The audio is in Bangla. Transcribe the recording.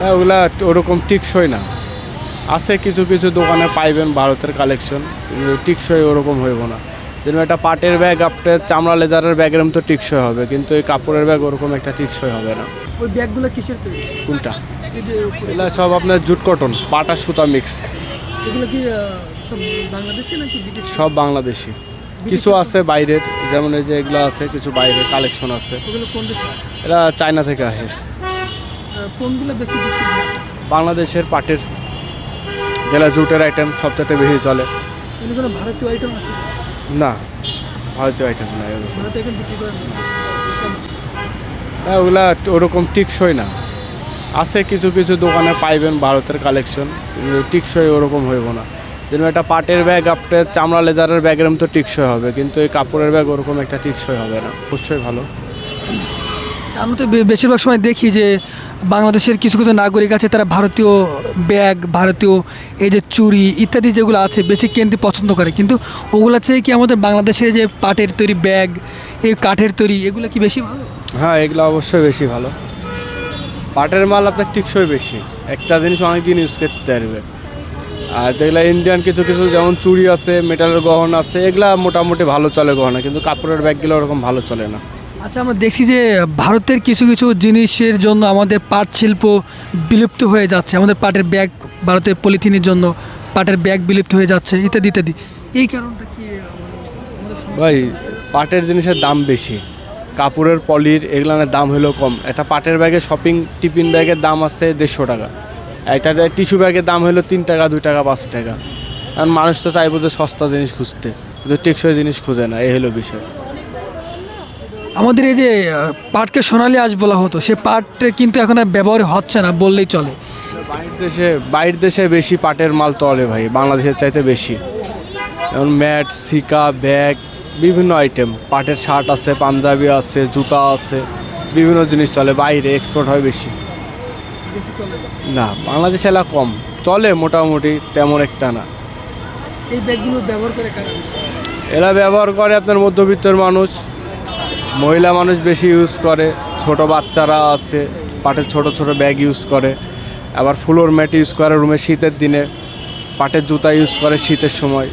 হ্যাঁ, ওগুলা ওরকম টিকসই না। আছে কিছু কিছু দোকানে পাইবেন ভারতের কালেকশন কিন্তু টিকসই ওরকম হইব না। যেরকম একটা পাটের ব্যাগ আপনার চামড়া লেদারের ব্যাগের মতো টিকসই হবে কিন্তু এই কাপড়ের ব্যাগ ওরকম একটা টিকসই হবে না। ওই ব্যাগগুলো কিসের তৈরি? কোনটা? এগুলা সব আপনার জুট কটন পাটা সুতা মিক্স এগুলো কি সব বাংলাদেশি নাকি সব বাংলাদেশি। কিছু আছে বাইরের যেমন এই যে এগুলো আছে কিছু বাইরের কালেকশন আছে। ওগুলো কোন দেশে? এরা চায়না থেকে আসে কোনগুলো বেশি বিক্রি হয়? বাংলাদেশের পাটের যেগুলো জুটের আইটেম সবচেয়ে বেশি চলে। কোনো ভারতীয় আইটেম আছে? না ভারতীয় আইটেম না ভারতে এখন বিক্রি করেন না। হ্যাঁ ওগুলা ওরকম টিকসই না। আছে কিছু কিছু দোকানে পাইবেন ভারতের কালেকশন কিন্তু টিকসই ওরকম হইব না। যেরকম একটা পাটের ব্যাগ আপনার চামড়া লেদারের ব্যাগের মতো টিকসই হবে কিন্তু এই কাপড়ের ব্যাগ ওরকম একটা টিকসই হবে না। অবশ্যই ভালো। আমরা তো বেশিরভাগ সময় দেখি যে বাংলাদেশের কিছু কিছু নাগরিক আছে, তারা ভারতীয় ব্যাগ, ভারতীয় এই যে চুরি ইত্যাদি যেগুলো আছে বেশি কিনতে পছন্দ করে। কিন্তু ওগুলো থেকে কি আমাদের বাংলাদেশের যে পাটের তৈরি ব্যাগ, এই কাঠের তৈরি, এগুলো কি বেশি ভালো? হ্যাঁ এগুলো অবশ্যই বেশি ভালো। পাটের মাল আপনার টিকসই বেশি। একটা জিনিস অনেক দিন ইউজ করতে পারবে। আর যেগুলো ইন্ডিয়ান কিছু কিছু যেমন চুড়ি আছে মেটালের গহনা আছে, এগুলা মোটামুটি ভালো চলে গহনা, কিন্তু কাপড়ের ব্যাগগুলো ওরকম ভালো চলে না। আচ্ছা আমরা দেখছি যে ভারতের কিছু কিছু জিনিসের জন্য আমাদের পাট শিল্প বিলুপ্ত হয়ে যাচ্ছে। আমাদের পাটের ব্যাগ ভারতের পলিথিনের জন্য পাটের ব্যাগ বিলুপ্ত হয়ে যাচ্ছে, ইত্যাদি ইত্যাদি। এই কারণটা কি ভাই, পাটের জিনিসের দাম বেশি। কাপড়ের পলির এগুলোর দাম হলো কম। একটা পাটের ব্যাগে শপিং টিফিন ব্যাগের দাম আছে দেড়শো টাকা। একটা টিস্যু ব্যাগের দাম হলো তিন টাকা, দুই টাকা, পাঁচ টাকা। কারণ মানুষ তো চাইব যে সস্তা জিনিস খুঁজতে। কিন্তু টেকসই জিনিস খুঁজে না এই হলো বিষয়। আমাদের এই যে পাটকে সোনালি আজ বলা হতো সে পাট কিন্তু এখন আর ব্যবহার হচ্ছে না বললেই চলে। বাইরের দেশে বাইরের দেশে বেশি পাটের মাল তলে ভাই বাংলাদেশের চাইতে বেশি। যেমন ম্যাট সিকা ব্যাগ বিভিন্ন আইটেম পাটের শার্ট আছে পাঞ্জাবি আছে জুতা আছে বিভিন্ন জিনিস চলে বাইরে এক্সপোর্ট হয় বেশি। না বাংলাদেশে এলা কম চলে মোটামুটি তেমন একটা না। এই ব্যাগগুলো ব্যবহার করে? এরা ব্যবহার করে আপনার মধ্যবিত্তর মানুষ মহিলা মানুষ বেশি ইউজ করে, ছোট বাচ্চারা আছে, পাটের ছোট ছোট ব্যাগ ইউজ করে। আবার ফ্লোর ম্যাট ইউজ করে রুমে শীতের দিনে, পাটের জুতা ইউজ করে শীতের সময়।